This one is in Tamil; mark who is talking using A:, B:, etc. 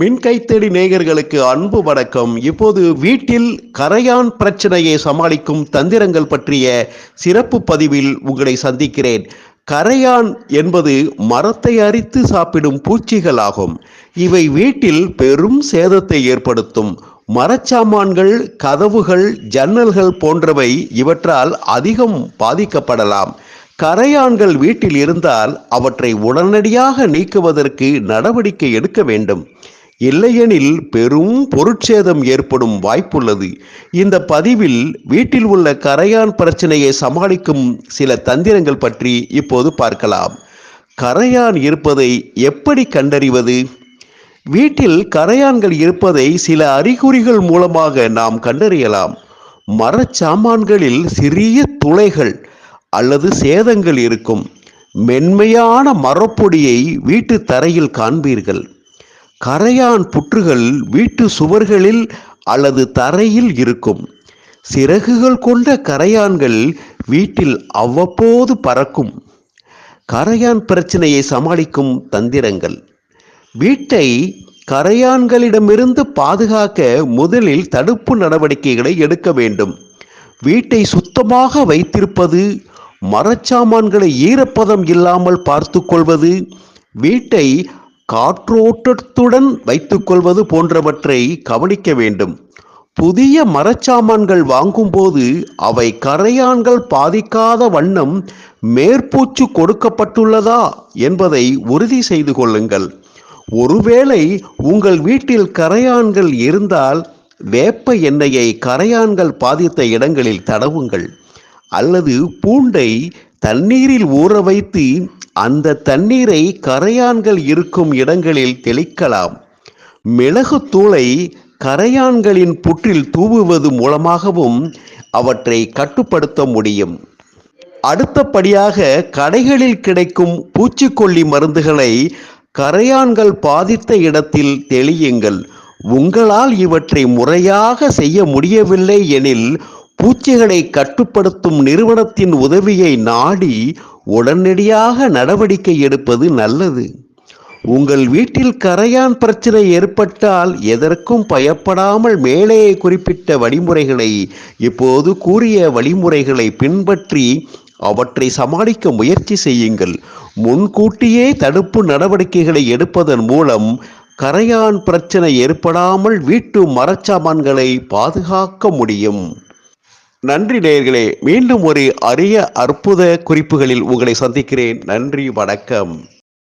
A: மின் கைத்தடி நேயர்களுக்கு அன்பு வணக்கம். இப்போது வீட்டில் கரையான் பிரச்சனையை சமாளிக்கும் தந்திரங்கள் பற்றிய சிறப்பு பதிவில் உங்களை சந்திக்கிறேன். கரையான் என்பது மரத்தை அரித்து சாப்பிடும் பூச்சிகள் ஆகும். இவை வீட்டில் பெரும் சேதத்தை ஏற்படுத்தும். மரச்சாமான்கள் கதவுகள் ஜன்னல்கள் போன்றவை இவற்றால் அதிகம் பாதிக்கப்படலாம். கரையான்கள் வீட்டில் இருந்தால் அவற்றை உடனடியாக நீக்குவதற்கு நடவடிக்கை எடுக்க வேண்டும். இல்லையெனில் பெரும் பொருட்சேதம் ஏற்படும் வாய்ப்புள்ளது. இந்த பதிவில் வீட்டில் உள்ள கரையான் பிரச்சனையை சமாளிக்கும் சில தந்திரங்கள் பற்றி இப்போது பார்க்கலாம். கரையான் இருப்பதை எப்படி கண்டறிவது? வீட்டில் கரையான்கள் இருப்பதை சில அறிகுறிகள் மூலமாக நாம் கண்டறியலாம். மரச்சாமான்களில் சிறிய துளைகள் அல்லது சேதங்கள் இருக்கும். மென்மையான மரப்பொடியை வீட்டு தரையில் காண்பீர்கள். கரையான் புற்றுகள் வீட்டு சுவர்களில் அல்லது தரையில் இருக்கும். சிறகுகள் கொண்ட கரையான்கள் வீட்டில் அவ்வப்போது பறக்கும். கரையான் பிரச்சனையை சமாளிக்கும் தந்திரங்கள். வீட்டை கரையான்களிடமிருந்து பாதுகாக்க முதலில் தடுப்பு நடவடிக்கைகளை எடுக்க வேண்டும். வீட்டை சுத்தமாக வைத்திருப்பது மரச்சாமான்களை ஈரப்பதம் இல்லாமல் பார்த்து கொள்வது வீட்டை காற்றோட்டத்துடன் வைத்துக்கொள்வது போன்றவற்றை கவனிக்க வேண்டும். புதிய மரச்சாமான்கள் வாங்கும்போது அவை கரையான்கள் பாதிக்காத வண்ணம் மேற்பூச்சு கொடுக்கப்பட்டுள்ளதா என்பதை உறுதி செய்து கொள்ளுங்கள். ஒருவேளை உங்கள் வீட்டில் கரையான்கள் இருந்தால் வேப்ப எண்ணெயை கரையான்கள் பாதித்த இடங்களில் தடவுங்கள். அல்லது பூண்டை தண்ணீரில் ஊற வைத்து அந்த தண்ணீரை கரையான்கள் இருக்கும் இடங்களில் தெளிக்கலாம். மிளகுத்தூளை கரையான்களின் புற்றில் தூவுவது மூலமாகவும் அவற்றை கட்டுப்படுத்த முடியும். அடுத்தபடியாக கடைகளில் கிடைக்கும் பூச்சிக்கொல்லி மருந்துகளை கரையான்கள் பாதித்த இடத்தில் தெளியுங்கள். உங்களால் இவற்றை முறையாக செய்ய முடியவில்லை எனில் பூச்சிகளை கட்டுப்படுத்தும் நிறுவனத்தின் உதவியை நாடி உடனடியாக நடவடிக்கை எடுப்பது நல்லது. உங்கள் வீட்டில் கரையான் பிரச்சனை ஏற்பட்டால் எதற்கும் பயப்படாமல் மேலே குறிப்பிட்ட வழிமுறைகளை இப்போது கூறிய வழிமுறைகளை பின்பற்றி அவற்றை சமாளிக்க முயற்சி செய்யுங்கள். முன்கூட்டியே தடுப்பு நடவடிக்கைகளை எடுப்பதன் மூலம் கரையான் பிரச்சனை ஏற்படாமல் வீட்டு மரச்சாமான்களை பாதுகாக்க முடியும். நன்றி நேயர்களே மீண்டும் ஒரு அரிய அற்புத குறிப்புகளில் உங்களை சந்திக்கிறேன். நன்றி வணக்கம்.